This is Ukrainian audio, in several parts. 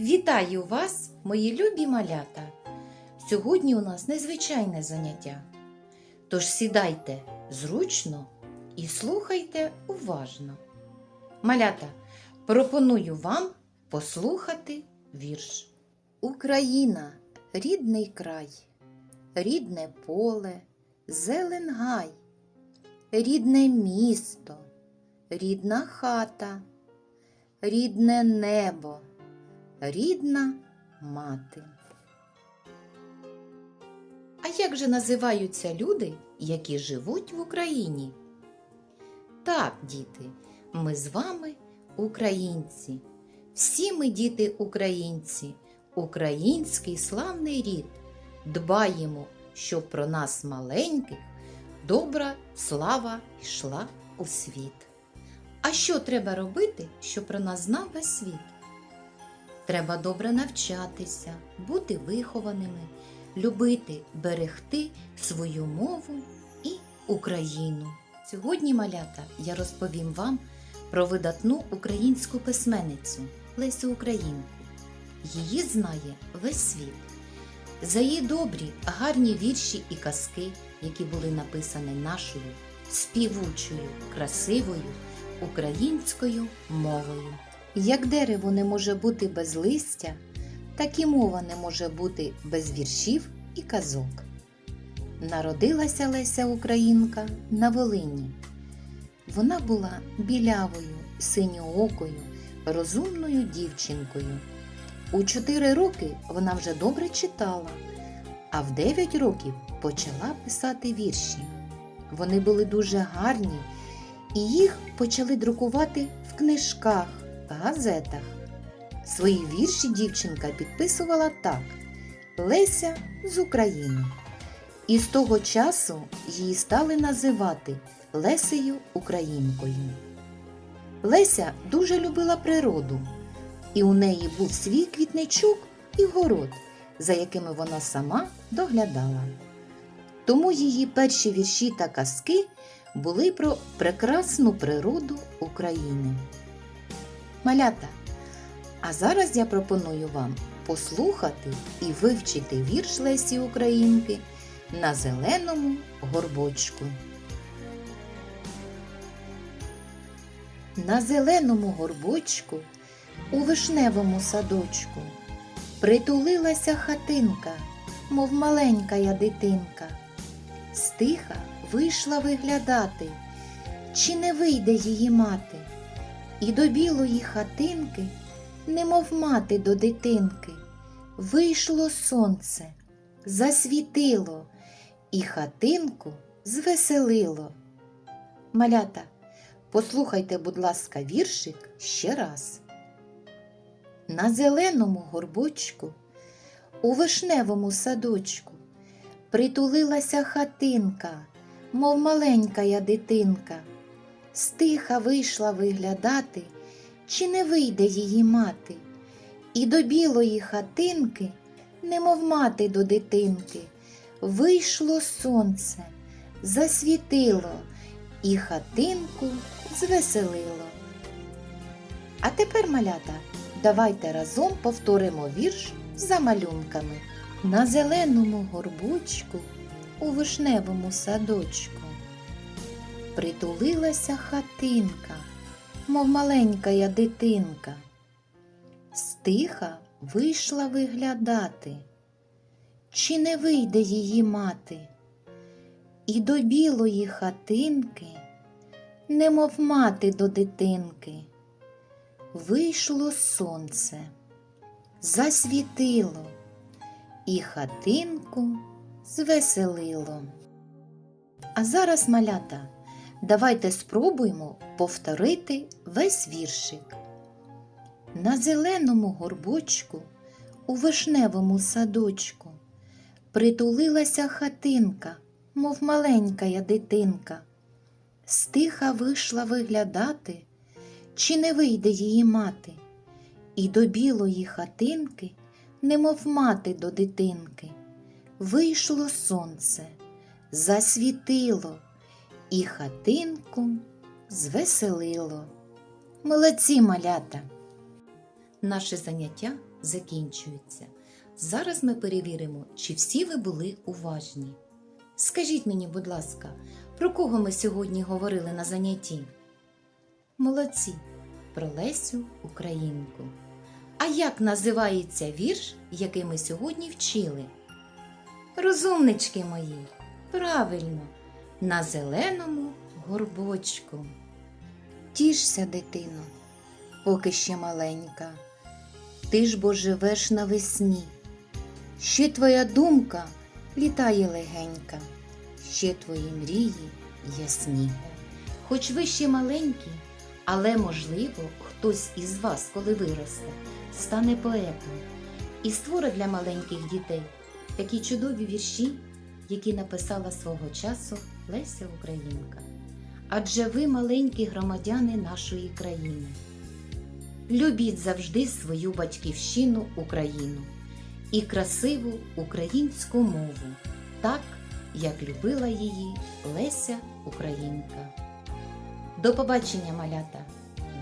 Вітаю вас, мої любі малята! Сьогодні у нас незвичайне заняття. Тож сідайте зручно і слухайте уважно. Малята, пропоную вам послухати вірш. Україна, рідний край, рідне поле, зелен гай, рідне місто, рідна хата, рідне небо рідна мати. А як же називаються люди, які живуть в Україні? Так, діти, ми з вами українці. Всі ми діти українці, український славний рід. Дбаємо, щоб про нас маленьких добра слава йшла у світ. А що треба робити, щоб про нас знав весь світ? Треба добре навчатися, бути вихованими, любити, берегти свою мову і Україну. Сьогодні, малята, я розповім вам про видатну українську письменницю Лесю Українку. Її знає весь світ. За її добрі, гарні вірші і казки, які були написані нашою співучою, красивою українською мовою. Як дерево не може бути без листя, так і мова не може бути без віршів і казок. Народилася Леся Українка на Волині. Вона була білявою, синьоокою, розумною дівчинкою. У чотири роки вона вже добре читала, а в дев'ять років почала писати вірші. Вони були дуже гарні, і їх почали друкувати в книжках газетах. Свої вірші дівчинка підписувала так Леся з України. І з того часу її стали називати Лесею Українкою. Леся дуже любила природу, і у неї був свій квітничок і город, за якими вона сама доглядала. Тому її перші вірші та казки були про прекрасну природу України. Малята. А зараз я пропоную вам послухати і вивчити вірш Лесі Українки на зеленому горбочку. На зеленому горбочку у вишневому садочку притулилася хатинка, мов маленька я дитинка. Стиха вийшла виглядати, чи не вийде її мати. І до білої хатинки, немов мати до дитинки, вийшло сонце, засвітило і хатинку звеселило. Малята, послухайте, будь ласка, віршик ще раз. На зеленому горбочку, у вишневому садочку, притулилася хатинка, мов маленька я дитинка. Стиха вийшла виглядати, чи не вийде її мати, і до білої хатинки, немов мати до дитинки, вийшло сонце, засвітило і хатинку звеселило. А тепер, малята, давайте разом повторимо вірш за малюнками. На зеленому горбочку у вишневому садочку притулилася хатинка, мов маленька я дитинка. Стиха вийшла виглядати, чи не вийде її мати, і до білої хатинки, немов мати до дитинки, вийшло сонце, засвітило і хатинку звеселило. А зараз малята. Давайте спробуємо повторити весь віршик. На зеленому горбочку, у вишневому садочку, притулилася хатинка, мов маленька я дитинка. Стиха вийшла виглядати, чи не вийде її мати, і до білої хатинки, немов мати до дитинки. Вийшло сонце, засвітило і хатинку звеселило. Молодці малята! Наше заняття закінчується. Зараз ми перевіримо, чи всі ви були уважні. Скажіть мені, будь ласка, про кого ми сьогодні говорили на занятті? Молодці, про Лесю Українку. А як називається вірш, який ми сьогодні вчили? Розумнички мої, правильно, на зеленому горбочку. Тішся, дитино, поки ще маленька, ти ж бо живеш навесні. Ще твоя думка літає легенька, ще твої мрії ясні. Хоч ви ще маленькі, але, можливо, хтось із вас, коли виросте, стане поетом і створить для маленьких дітей такі чудові вірші, які написала свого часу Леся Українка. Адже ви маленькі громадяни нашої країни. Любіть завжди свою батьківщину Україну і красиву українську мову, так як любила її Леся Українка. До побачення, малята!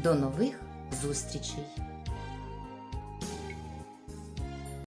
До нових зустрічей!